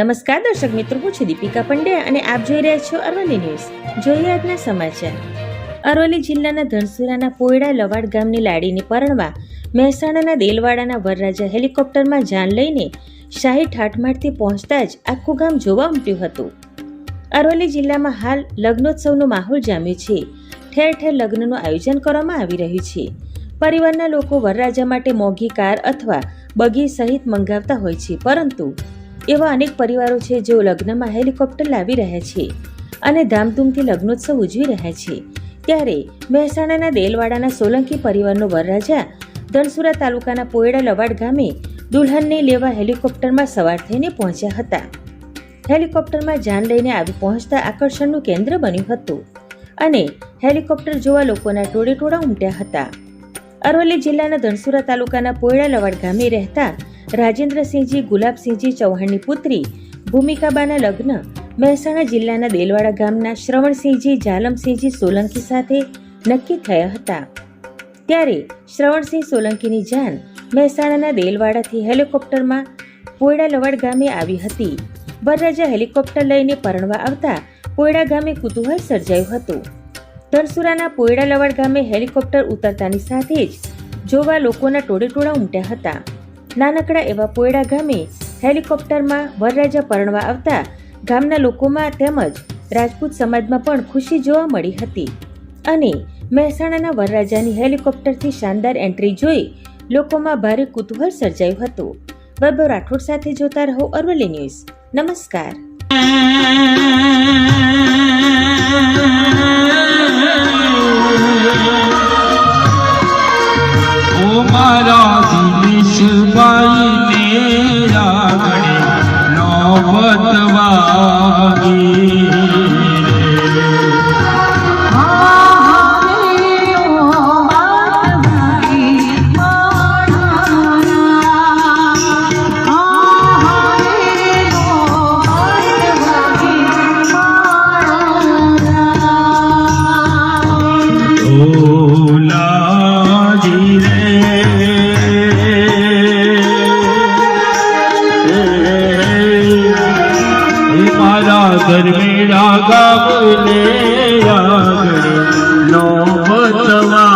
નમસ્કાર દર્શક મિત્રો, હું છું દીપિકા પંડ્યા અને આપ જોઈ રહ્યા છો અરવલ્લી ન્યૂઝ. જોઈએ આજના સમાચાર. અરવલ્લી જિલ્લાના ધનસુરાના પોયડા લવાડ ગામની લાડીની પરણવા મહેસાણાના દેલવાડાના વરરાજા હેલિકોપ્ટરમાં જાન લઈને શાહી ઠાઠમાઠથી પહોંચતા જ આખું ગામ જોવા ઉમટ્યું હતું. અરવલ્લી જિલ્લામાં હાલ લગ્નોત્સવનો માહોલ જામ્યો છે. ઠેર ઠેર લગ્નનું આયોજન કરવામાં આવી રહ્યું છે. પરિવારના લોકો વરરાજા માટે મોંઘી કાર અથવા બગી સહિત મંગાવતા હોય છે, પરંતુ એવા અનેક પરિવારો છે જેઓ લગ્નમાં હેલિકોપ્ટર લાવી રહ્યા છે અને ધામધૂમથી લગ્નોત્સવ ઉજવી રહ્યા છે. ત્યારે મહેસાણાના દેલવાડાના સોલંકી પરિવારનો વરરાજા ધનસુરા તાલુકાના પોયડા લવાડ ગામે દુલ્હનને લેવા હેલિકોપ્ટરમાં સવાર થઈને પહોંચ્યા હતા. હેલિકોપ્ટરમાં જાન લઈને આવી પહોંચતા આકર્ષણનું કેન્દ્ર બન્યું હતું અને હેલિકોપ્ટર જોવા લોકોના ટોળે ટોળા ઉમટ્યા હતા. અરવલ્લી જિલ્લાના ધનસુરા તાલુકાના પોયડા લવાડ ગામે રહેતા રાજેન્દ્રસિંહજી, ગુલાબસિંહજી ચૌહાણની પુત્રી ભૂમિકાબાના લગ્ન મહેસાણા જિલ્લાના દેલવાડા ગામના શ્રવણસિંહજી જાલમસિંહજી સોલંકી સાથે નક્કી થયા હતા. ત્યારે શ્રવણસિંહ સોલંકીની જાન મહેસાણાના દેલવાડાથી હેલિકોપ્ટરમાં પોયડા લવાડ ગામે આવી હતી. વરરાજા હેલિકોપ્ટર લઈને પરણવા આવતા પોયડા ગામે કુતૂહલ સર્જાયું હતું. ધનસુરાના પોયડા લવાડ ગામે હેલિકોપ્ટર ઉતરતાની સાથે જ જોવા લોકોના ટોળેટોળા ઉમટ્યા હતા. નાનકડા એવા પોયડા ગામે હેલિકોપ્ટરમાં વરરાજા પરણવા આવતા ગામના લોકોમાં તેમજ રાજપૂત સમાજમાં પણ ખુશી જોવા મળી હતી. અને મહેસાણાના વરરાજાની હેલિકોપ્ટરથી શાનદાર એન્ટ્રી જોઈ લોકોમાં ભારે કુતૂહલ સર્જાયું હતું. વૈભવ રાઠોડ સાથે જોતા રહો અરવલ્લી ન્યૂઝ. નમસ્કાર. আমি આવને આગળ નો વતવા